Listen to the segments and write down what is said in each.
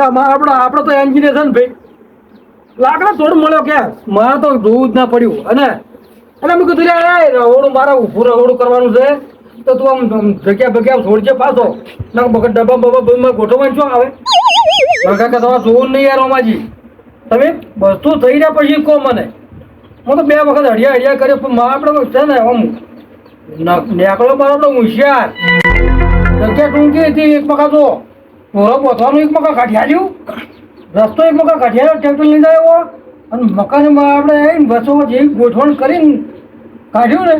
આપણે આપણે તો એન્જિનિયર છે ને ભાઈ. લાકડા તોડ મળ્યો કે મારે તો જોવું જ ના પડ્યું. અને અને મેં કીધું એ, રહોડું મારે ઊભું રહોડું કરવાનું છે. તો તું આમ જગ્યા ભગ્યા છોડજે પાછો. ના બગર ડબ્બા, બબ્બા, બધું ગોઠવવાનું શું આવે? બગા કે તમારે જોવું નહીં યાર રોમાજી તમે વસ્તુ થઈ રહ્યા પછી કહો મને. હું તો બે વખત હડિયા હડિયા કર્યો, પણ મારે આપણે છે ને આમ નેકળો મારો તો હોશિયાર. જગ્યા ટૂંકી હતી, એક મકા તો બોથવાનું એક મકા કાઢ્યા રસ્તો એક મકા કાઢ્યા ટ્રેક્ટર લઈને આવ્યો. અને મકાનમાં આપણે આવીને બસો જેવી ગોઠવણ કરીને કાઢ્યું ને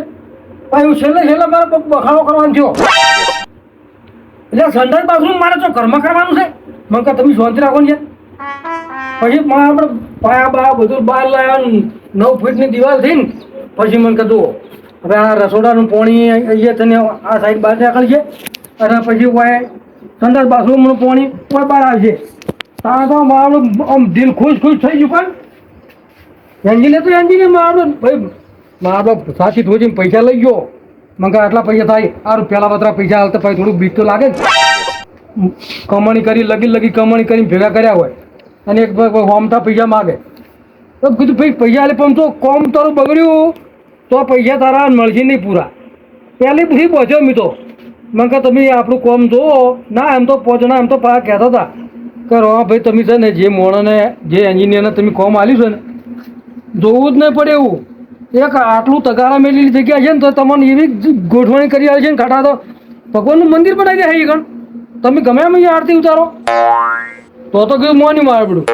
એવું છેલ્લે છેલ્લે મારે બખાડો કરવાનો થયો. એટલે સંડાસ બાથરૂમ મારે તો ઘરમાં કરવાનું છે. મને કહે, તમે શાંતિ રાખો ને. પછી મારે આપણે પાયા બા બધું બહાર લાવ્યા નવ ફૂટની દિવાલ થઈને પછી મને કીધું હવે આ રસોડાનું પાણી અહીંયા તને આ સાઈડ બહાર નીકળશે અને પછી વાય સંડાસ બાથરૂમનું પાણી કોઈ બહાર આવશે તારા તો મારું આમ દિલ ખુશ ખુશ થઈ ગયું પણ. એન્જિનિયર તો એન્જિનિયર મારો. ભાઈ, મારો સાચી થોડી પૈસા લઈ ગયો. મને આટલા પૈસા થાય, આ પેલા બતરા પૈસા હાલતા પછી થોડુંક બીક તો લાગે ને કમાણી કરી, લગી લગી કમાણી કરીને ભેગા કર્યા હોય. અને એક હોમતા પૈસા માગે. તો કીધું, ભાઈ, પૈસા આલે પણ તો કોમ તારું બગડ્યું, તો પૈસા તારા મળશે નહીં પૂરા. પહેલી બધી પહોંચ્યો મી તો મને કહે તમે આપણું કોમ જોવો. ના, એમ તો પહોંચના એમ તો પાછા કહેતા હતા. કે હા, ભાઈ, તમે છે ને જે મોણને, જે એન્જિનિયરને તમે કોમ આલ્યું છે ને, જોવું જ નહીં પડે એવું. એક આટલું તગારા મેલેલી જગ્યા છે ને, તો તમને એવી ગોઠવણી કરી આવી છે ને ખાટા તો. ભગવાનનું મંદિર બનાવી દે ગણ. તમે ગમે એમ આરતી ઉતારો. તો તો કયું મોની મારબડું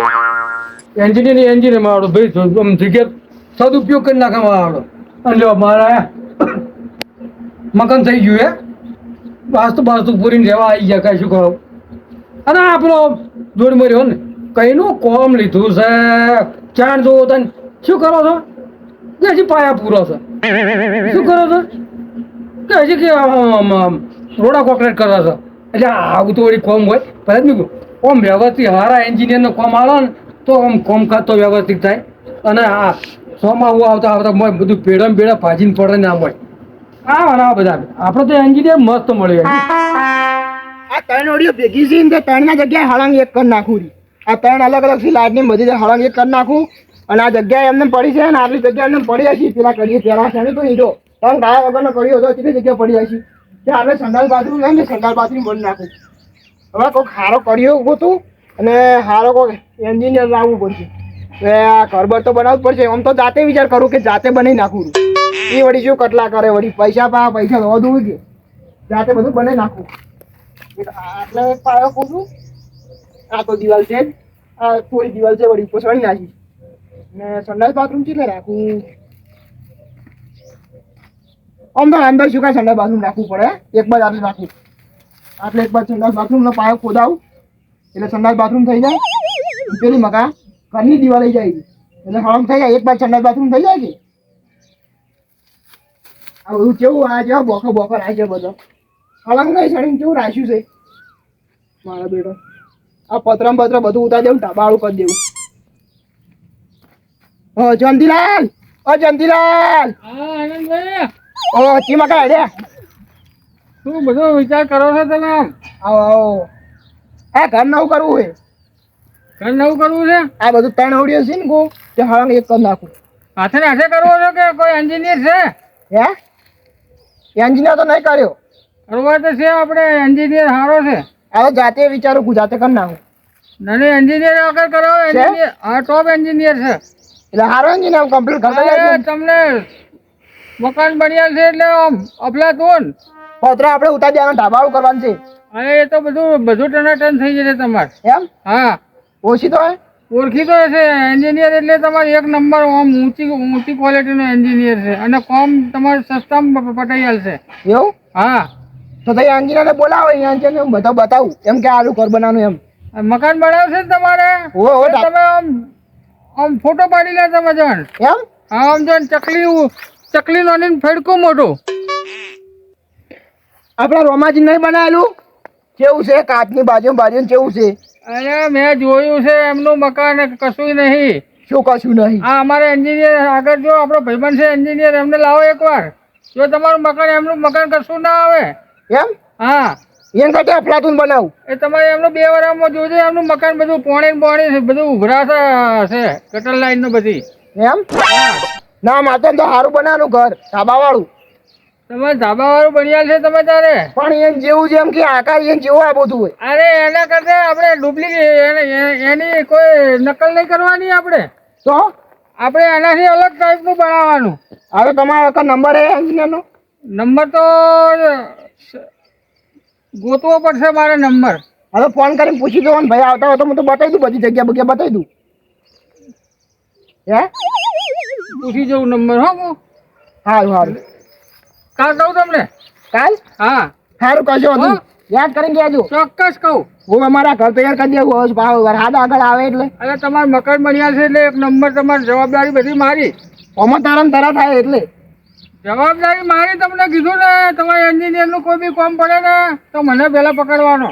એન્જિનિયર એન્જિનિયર મારડો ભાઈ આમ જગ્યા સદુપયોગ કરી નાખવા આવડો અને મારા મકાન થઈ ગયું હે. વાસ્તુ વાસ્તુ પૂરીને રહેવા આવી ગયા, કઈ શું કહો? અને આપણો જોડ મર્યો ને, કઈનું કોમ લીધું છે? ચાણ જોવો તને શું કરો છો? કે હજી પાયા પૂરો છે. શું કરો છો? કે હજી કે રોડા કોકરેટ કરો છો. એટલે આવું તો વળી કોમ હોય. મેં કીધું ઓમ વ્યવસ્થિત હારા એન્જિનિયરનો કોમ આવે ને, તો આમ કોમ તો વ્યવસ્થિત થાય. અને આ સોમાં આવતા આવતા બધું પેડા બેડા ભાજીને પડે ને આમ હોય. આ વાળા બધા આપણે તો એન્જિનિયર મસ્ત મળ્યો આ ત્રણ ઓડિયો ભેગી છે ને ત્રણ ના જગ્યાએ હળંગ એક કરી નાખું. આ ત્રણ અલગ અલગ છે, લાઈટની બધી હળંગ એક કરી નાખું. અને આ જગ્યાએ એમને પડી છે ને, આટલી જગ્યા એમને પડી હશે. પેલા કરીએ, પેલા છે ને તો હીરો. ત્રણ ટાયા વગરનો કર્યો હતો કેટલી જગ્યા પડી હશે. કે આપણે સંડાલ બાથરૂમ ને સંડાલ બાથરૂમ બંધ નાખું. હવે કોઈક હારો કર્યો ગોતું અને હારો કોઈક એન્જિનિયર લાવવું પડશે. આ ઘર તો બનાવવું પડશે. આમ તો જાતે વિચાર કરું કે જાતે બનાવી નાખું એ વળી શું કટલા કરે, વળી પૈસા પા, પૈસા તો વધુ કે જાતે બધું બને નાખું. આટલે પાયો પૂછું આ તો દિવાલ છે. આ થોડી દિવાલ છે, વળી પોસવાડી નાખી. ને સંડાસ બાથરૂમ છે રાખું. આમ તો અંદર શું કાંઈ સંડાસ બાથરૂમ રાખવું પડે એક બાદ આટલું રાખું. આટલે એક બાદ સંડાસ બાથરૂમ નો પાયો ખોદાવું. એટલે સંડાસ બાથરૂમ થઈ જાય. પેલી મકા ઘરની દિવાલ થઈ જાય. એટલે હળમ થઈ જાય. એક બાદ સંડાસ બાથરૂમ થઈ જાય કે? હું કેવું આ જેવા બોખો બોખો રાખે બધો. સળંગ નહીં સળંગ કેવું રાખ્યું છે? મારા બેટો. આ પતરમ પત્ર બધું ઉતાર દેવું ટાબાળું કરી દેવું. ઓ જંતીલાલ ઓ જંતીલાલ હા ઓ ચીમા કાઢ રે શું બધો વિચાર કરો છો તમે આમ? આવો આવો. આ ઘર નવું કરવું છે. ઘર નવું કરવું છે? આ બધું ત્રણ ઓડિયો છે ને કો તે હળંગ એક કરી નાખું. હાથે હાથે કરવો છો કે કોઈ એન્જિનિયર છે? હે? એન્જિનિયર તો નહીં કર્યો. કરવા તો છે આપણે એન્જિનિયર સારો છે. હવે જાતે વિચારું હું જાતે કરી નાખું. નાની એન્જિનિયર આગળ કરાવો? એન્જિનિયર હા ટોપ એન્જિનિયર છે. એટલે સારો એન્જિનિયર કમ્પ્લીટ કરતા તમને મકાન બન્યા છે એટલે આમ અફલાતૂન પત્ર આપણે ઉતારી દેવાનું ઢાબાળું કરવાનું છે. અરે એ તો બધું બધું ટનાટન થઈ જશે તમારે. એમ? હા. ઓછી તો હે? ઓળખીતો હશે એન્જિનિયર એટલે તમારે એક નંબર આમ ઊંચી ઊંચી ક્વોલિટીનો એન્જિનિયર છે. અને કોમ તમારે સસ્તામાં પટાઈ આલશે એવું? હા. તો તઈ એન્જિનિયરને બોલાવો એન્જિનિયર હું બધા બતાવું. એમ કે આલુ ઘર બનાવવાનું એમ. મકાન બનાવશે ને તમારે? તમે આમ આમ ફોટો પાડી લે તમે જણ. એમ? હા આમ જણ ચકલી ચકલી નોની ફેડકું મોટું આપણા રોમાજી નહીં બનાવેલું કેવું છે? કાચની બાજુ બાજુ કેવું છે? અરે મેં જોયું છે એમનું મકાન કશું નહીં. શું કશું નહીં? હા અમારે એન્જિનિયર આગળ જો આપણો ભાઈબંધ છે એન્જિનિયર એમને લાવો એકવાર. જો તમારું મકાન એમનું મકાન કશું ના આવે. એમ? હા. એમ સાથે અફલાતુન બનાવું? એ તમારે એમનું બે વરામાં જોજો એમનું મકાન બધું પોણી પોણી છે, બધું ઉભરા છે ગટર લાઈનનું બધી. એમ? ના માતા તો સારું બનાવવાનું ઘર ધાબા વાળું તમે ધાબા વાળું બનિયાલ છે તમે તારે? પણ એમ જેવું જેમ કે આકાર એમ જેવું આ બધું હોય. અરે એના કરતા આપણે ડુપ્લિકેટ એની કોઈ નકલ નહીં કરવાની આપણે. તો? આપણે એનાથી અલગ ટાઈપનું બનાવવાનું. હવે તમારો આખા નંબર હે એન્જિનિયરનો નંબર તો ગોતવો પડશે મારે નંબર હવે ફોન કરીને પૂછી દો ભાઈ આવતા હોય તો હું તો બતાવી દઉં બધી જગ્યા બગ્યા બતાવી દઉં. હે? પૂછી જવું નંબર હો હું. સારું સારું કાલ કહું તમને? કાલ? હા. સારું કહેજો હતું યાદ કરીને કહેજો ચોક્કસ કહું. હું અમારા ઘર તૈયાર કરી દેવું હવે ભાવ વરસાદ આગળ આવે એટલે. અરે તમારે મકાન બન્યા છે એટલે એક નંબર તમારી જવાબદારી બધી મારી. આમાં તારા તરા થાય એટલે. જવાબદારી મારી તમને કીધું ને તમારે એન્જિનિયરનું કોઈ બી કામ પડે ને તો મને પહેલા પકડવાનો.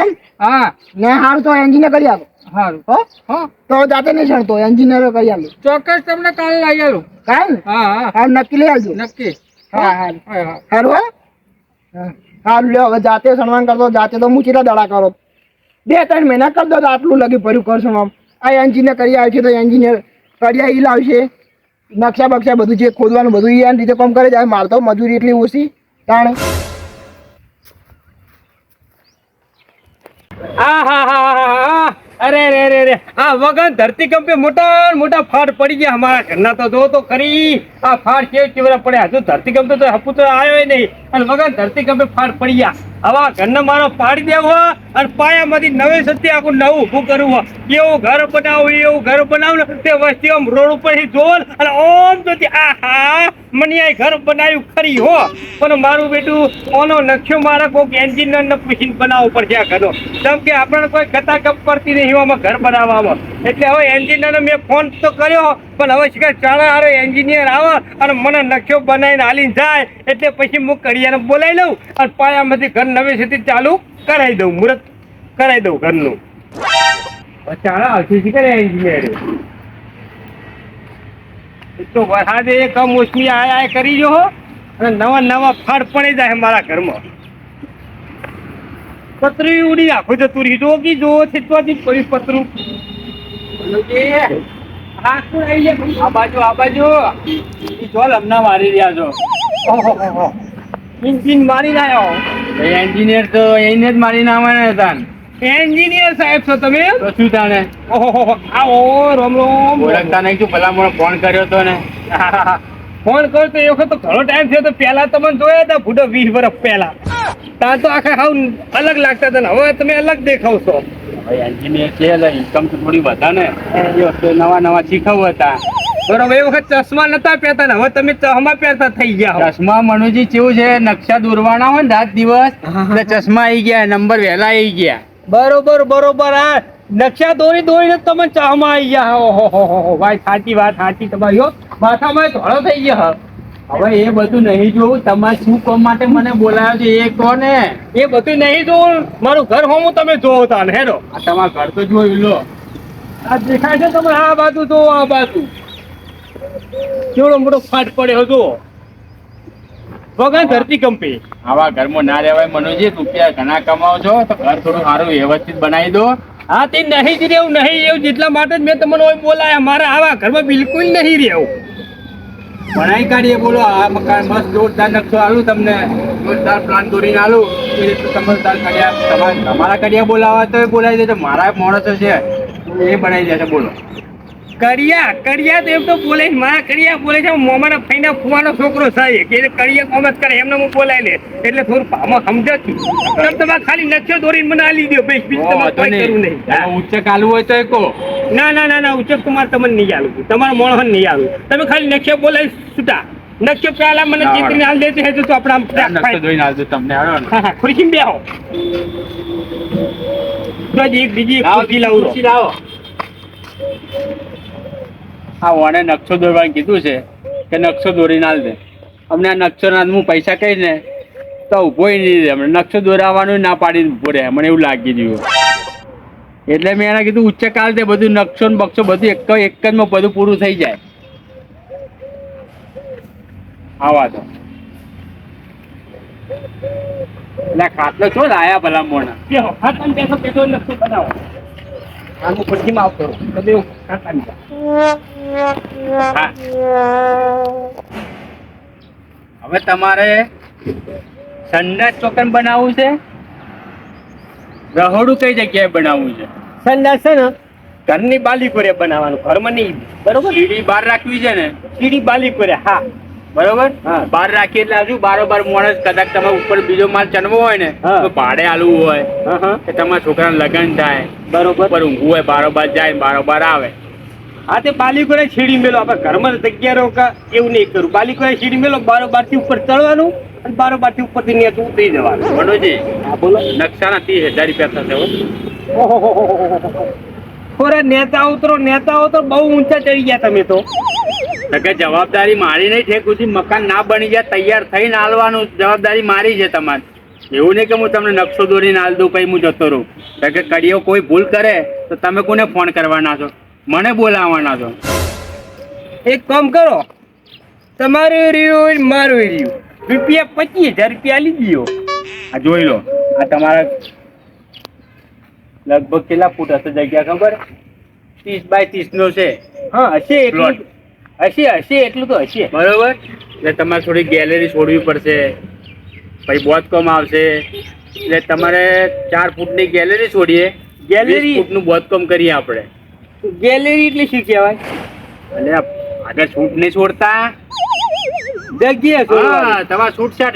એમ? હા. ને સારું તો એન્જિનિયર કરી આપો સારું હો? હો. તો જાતે નહીં ચડતો એન્જિનિયર કરી આપો ચોક્કસ તમને કાલ લઈ આવું કાલ? હા હા. હા નક્કી લઈ આવજો. નક્કી. હા હા હા? હા સારું હા? સારું લ્યો હવે જાતે સણવાન કરતો જાતે તો હું દડા કરો. બે ત્રણ મહિના કરી દો તો આટલું લગી ભર્યું કરશું આમ આ એન્જિનિયર કરી આવશે તો એન્જિનિયર કરી ઈ લાવશે. નકશા બક્ષા બધું જે ખોદવાનું બધું એ રીતે કામ કરે જાય મારે તો મજૂરી એટલી ઓછી. તાણે. આ હા હા હા હા. અરે રે રે રે આ વગન ધરતી કંપે મોટા મોટા ફાટ પડી ગયા અમારા ઘરના તો જો તો ખરી. આ ફાટ કેવ કેવડા પડ્યા? હજુ ધરતી કંપે તો હપુત્ર આવ્યો નહીં. અને વગન ધરતી કંપે ફાટ પડી ગયા. હવા ઘરને મારો પાડી દેવો. અને પાયામાંથી નવે સત્ય આખું નવું ઊભું કરવું. એવું ઘર બનાવું, એવું ઘર બનાવું તે વસ્તી આમ રોડ ઉપર જોવો અને ઓમ તો આ હા મને આ ઘર બનાવ્યું ખરી હો. પણ મારું બેટું, ઓનો નકશો મારે કોઈક એન્જિનિયર ને પૂછીને બનાવવું પડશે આ ઘરનો. કેમ કે આપણને કોઈ કતા કપ પડતી નહીં આમાં ઘર બનાવવામાં. એટલે હવે એન્જિનિયરને મેં ફોન તો કર્યો, પણ હવે શીખે ચાણા હારે એન્જિનિયર આવે અને મને નકશો બનાવીને હાલીને જાય. એટલે પછી હું કડિયાને બોલાવી લઉં અને પાયામાંથી ઘર નવેસરથી ચાલુ કરાવી દઉં મુહૂર્ત કરાવી દઉં ઘરનું. હવે આવશે કરે એન્જિનિયર તો વરસાદે કમોસમી આય આય કરી જો અને નવા નવા ફળ પડી જાય મારા ઘરમાં. પતરી ઉડી આખું જતું જો કે જો છે તો હજી પડ્યું પતરું. આ બાજુ આ બાજુ. ચોલ હમણાં મારી રહ્યા છો. ઇન્જિન મારી રહ્યા એન્જિનિયર તો એને જ મારી આવવાના હતા એન્જિનિયર સાહેબ છો તમે? તો શું તાણે? ઓહો આવો રોમ રોમ ઓળખતા નહીં છું ભલા મને ફોન કર્યો તો ને. ફોન કર તો એ વખત તો ઘણો ટાઈમ થયો તો પહેલા તમને જોયા હતા ફૂટો વીસ વર્ષ પહેલા. ત્યાં તો આખા હાવ અલગ લાગતા હતા ને હવે તમે અલગ દેખાવ છો. એન્જિનિયર છે એટલે ઇન્કમ તો થોડી વધારે ને. એ વખતે નવા નવા શીખવું હતા. બરોબર એ વખત ચશ્મા નતા પહેરતા ને હવે તમે ચશ્મા પહેરતા થઈ ગયા ચશ્મા મનુજી કેવું છે? નકશા દોરવાના હોય ને રાત દિવસ એટલે ચશ્મા આવી ગયા નંબર વહેલા આવી ગયા. બરોબર બરોબર આ નકશા દોરી દોરીને તમે ચહમાં આવી ગયા ઓહો ભાઈ સાચી વાત સાચી તમારી માથામાં ધોળો થઈ ગયા હવે એ બધું નહીં જોવું. તમારે શું કામ માટે મને બોલાવ્યો છે? એ કહો ને એ બધું નહીં જોવું. મારું ઘર હોમું તમે જોવો તા હેરો. આ તમારા ઘર તો જોયું લો. આ દેખાય છે તમે આ બાજુ જોવો આ બાજુ. કેવડો મોટો ફાટ પડ્યો હતો? વગર ધરતી કંપી. આવા ઘરમાં ના રહેવાય મનુજી રૂપિયા ઘણા કમાવો છો? તો ઘર થોડું સારું વ્યવસ્થિત બનાવી દો. હા તે નહીં જ રહેવું નહીં એવું જેટલા માટે જ મેં તમને હોય બોલાયા. મારા આવા ઘરમાં બિલકુલ નહીં રહેવું. બનાવી કાઢીએ બોલો. આ મકાન મસ્ત જોરદાર નકશો આલું તમને. જોરદાર પ્લાન દોરીને આલું. એ રીતે સમજદાર કર્યા તમારા તમારા કર્યા બોલાવા તો બોલાવી દેજો. મારા માણસો છે. એ બનાવી દેશે બોલો. કડિયા કરિયા તો એમ તો બોલે મારા કરિયા બોલે છે મોમાના ફઈના ફુવાનો છોકરો થાય કે કરિયા કડિયા કોમત કરે એમને હું બોલાય લે એટલે થોડું ભામાં સમજો છું. તમે તમારે ખાલી નકશો દોરીને મને આલી દો ભાઈ બીજું તમારે કોઈ કરવું નહીં. નહીં હા. ઉચ્ચ કાલવું હોય તો એ કહો. ના ના ના ના ઉચ્ચક તમારે તમને નહીં આલું. તમારા મોણસ નહીં આલું. તમે ખાલી નકશો બોલાવી છૂટા. નકશો પહેલા મને ના, ચિત્રીને હાલ દેતી હે તો આપણે આમ આ નકશો હાલ દે તમને. હા ખુરશી બેહો. તો એક બીજી ખુરશી લાવો, ખુરશી લાવો. આ વાણે નકશો દોરવાનું કીધું છે કે નકશો દોરીને આલ દે. અમને આ નકશો ના હું પૈસા કહીશ ને, તો ઊભો નહીં રહે. અમને નકશો દોરાવાનું ના પાડી ઊભો રહે. મને એવું લાગી ગયું એટલે મેં એને કીધું, ઉચ્ચ કાલ તે બધું, નકશો ને બક્ષો બધું એક એક જ બધું પૂરું થઈ જાય. આવા તો એટલે ખાટલો છો લાયા ભલા મોણા. બેસો નકશો બનાવો. આનું પછી માફ કરો. તમે. હા. હવે તમારે સંડાસ ચોકન બનાવવું છે? રહોડું કઈ જગ્યાએ બનાવવું છે? સંડાસ છે ને? ઘરની બાલી કોરે બનાવવાનું ઘરમાં નહીં બરોબર. સીડી બહાર રાખવી છે ને? સીડી બાલી કોરે હા. બરોબર? હા. બહાર રાખી એટલે હજુ બારોબાર માણસ કદાચ તમે ઉપર બીજો માલ ચણવો હોય ને તો ભાડે આલવું હોય. કે તમારા છોકરાને લગ્ન થાય બરોબર. ઉપર ઊંઘવું હોય બારોબાર જાય બારોબાર આવે. હા તે બાલી છીડી મેલો. આપણે ઘરમાં જગ્યા રોકા એવું નહીં કરું. બાલી છીડી મેલો બારોબારથી ઉપર ચડવાનું અને બારોબારથી ઉપરથી ઉતરી જવાનું. મનોજી હા બોલો. નકશાના ત્રીસ હજાર રૂપિયા થશે. ખોરા નેતા ઉતરો નેતા ઉતરો બહુ ઊંચા ચડી ગયા તમે તો. કે જવાબદારી મારી નહીં છે. કુછી મકાન ના બની જાય તૈયાર થઈને આલવાનું જવાબદારી મારી છે તમારી. એવું નહીં કે હું તમને નકશો દોરીને આલ દઉં પછી હું જતો રહું. કે કડીઓ કોઈ ભૂલ કરે તો તમે કોને ફોન કરવાના છો? મને બોલાવવાના છો. એક કામ કરો. તમારું રહ્યું મારું રહ્યું. રૂપિયા પચીસ હજાર રૂપિયા લઈ દો આ જોઈ લો. આ તમારા લગભગ કેટલા ફૂટ હશે જગ્યા ખબર? ત્રીસ બાય ત્રીસ નો છે. હા હશે એટલું. હશે હશે એટલું તો હશે. બરોબર? એટલે તમારે થોડી ગેલેરી છોડવી પડશે. પછી બોધકોમ આવશે. એટલે તમારે ચાર ફૂટની ગેલેરી છોડીએ? ગેલેરી ફૂટનું બોધકોમ કરીએ આપણે. ગેલેરી એટલે શું કહેવાય? એટલે આગળ છૂટ નહીં છોડતા? જગ્યા તમારે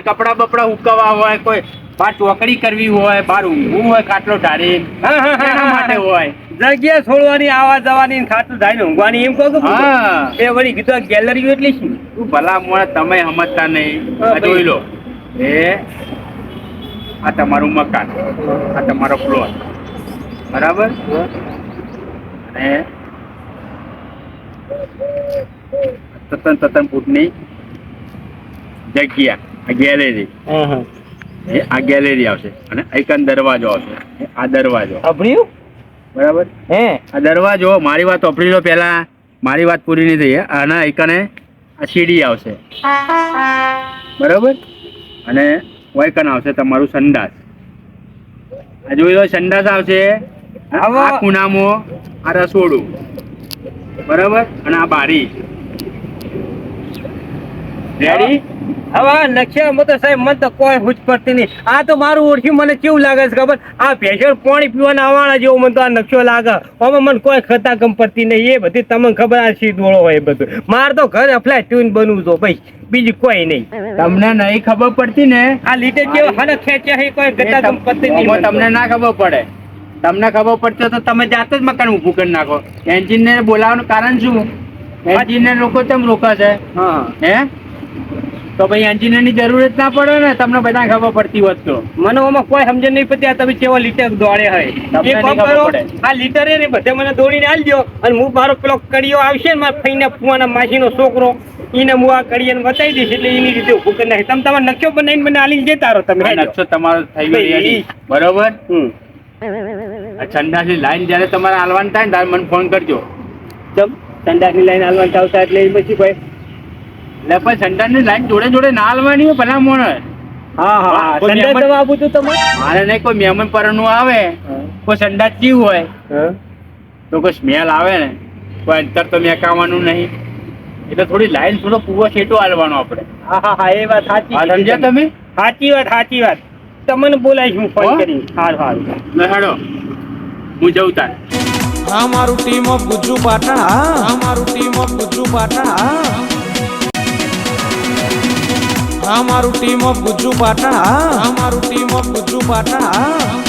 કપડા બપડા ઉકાવા હોય કોઈ બાર ચોકડી કરવી હોય બાર ઊંઘવું હોય ખાટલો એના માટે હોય. જગ્યા છોડવાની આવા જવાની ને ખાતું થાય ને ઊંઘવાની એમ કહું હા. એ વળી કીધું ગેલેરી એટલે શું? તું ભલા મોણા તમે સમજતા નહીં. જોઈ લો. એ આ તમારું મકાન. આ તમારો પ્લોટ બરાબર? અને તતન તતન ફૂટની જગ્યા આ ગેલેરી. એ આ ગેલેરી આવશે અને એકન દરવાજો આવશે. આ દરવાજો. અભર્યું બરાબર? હે? આ દરવાજો મારી વાત વાપરી લો પહેલા મારી વાત પૂરી નહીં થઈ. આના એકને આ સીડી આવશે. બરાબર? અને વૈકન આવશે તમારું સંડાસ. આ જોઈ લો સંડાસ આવશે. આવો. આ ખૂણામાં આ રસોડું. બરાબર? અને આ બારી. રેડી હવે આ નકશામાં તો સાહેબ મને તો કોઈ હુજ પડતી નહીં. આ તો મારું ઓળખી મને કેવું લાગે છે ખબર? આ ભેંસણ પાણી પીવાના આવવાના જેવો મને તો આ નકશો લાગે. આમાં મને કોઈ ખતા ગમ પડતી નહીં. એ બધી તમને ખબર આ સી દોડો હોય બધું. મારે તો ઘર અફલાય ટ્યુન બનવું તો ભાઈ. બીજું કોઈ નહીં. તમને નહીં ખબર પડતી ને? આ લીટે જેવો હાને ખેંચ્યા છે કોઈ ગતા ગમ પડતી નહીં. તમને ના ખબર પડે. તમને ખબર પડશે તો તમે જાતે જ મકાન ઊભું કરી નાખો. એન્જિનિયર બોલાવવાનું કારણ શું? એન્જિનિયર લોકો તેમ રોકાશે હે. તો ભાઈ એન્જિનિયરની જ ના પડે ને? તમને બધા ખબર પડતી હોત તો. મને ઓમાં કોઈ સમજ નહીં પડતી આ તમે કેવો લીટર દોડે હોય એક કરો આ લીટર એ બધે મને દોડીને આલજો અને હું મારો પેલો કડીયો આવશે ને મારા ફઈને ફુવાના માસીનો છોકરો એને હું આ કડીયાને બતાવી દઈશ એટલે એની રીતે ઊભું કરી નાખીશ. તમે તમારો નકશો બનાવીને મને આલીને જતા રહો તમે તમારો થઈ ગયો બરોબર? હમ. સંડાસની લાઈન જ્યારે તમારે હાલવાનું થાય ને ત્યારે મને ફોન કરજો. ચમ? સંડાસની લાઈન હાલવાનું આવતા એટલે પછી ભાઈ એટલે પણ સંડાસની લાઈન જોડે જોડે ના હાલવાની હોય ભલા મોણ હા હા કોઈ સંડાસ મહેમાન- દવા આપું છું તમે મારે નહીં કોઈ મહેમાન પરનું આવે કોઈ સંડાસ જીવ હોય હા. તો કોઈ સ્મેલ આવે ને કોઈ અંતર તો મેકાવાનું નહીં. એટલે થોડી લાઈન થોડો પૂરો છેટો હાલવાનો આપણે. હા હા હા એ વાત સાચી સમજ્યા તમે. સાચી વાત સાચી વાત. તમને બોલાવીશ હું ફોન કરી સારું સારું. હેડો હું જઉં તાર. આ મારું ટીમ ઓફ ગુજ્જુ પાટણ, હા. મારું ટીમ ઓફ ગુજ્જુ પાટણ, હા. મારું ટીમ ઓફ ગુજ્જુ પાટણ, હા. મારું ટીમ ઓફ ગુજ્જુ પાટણ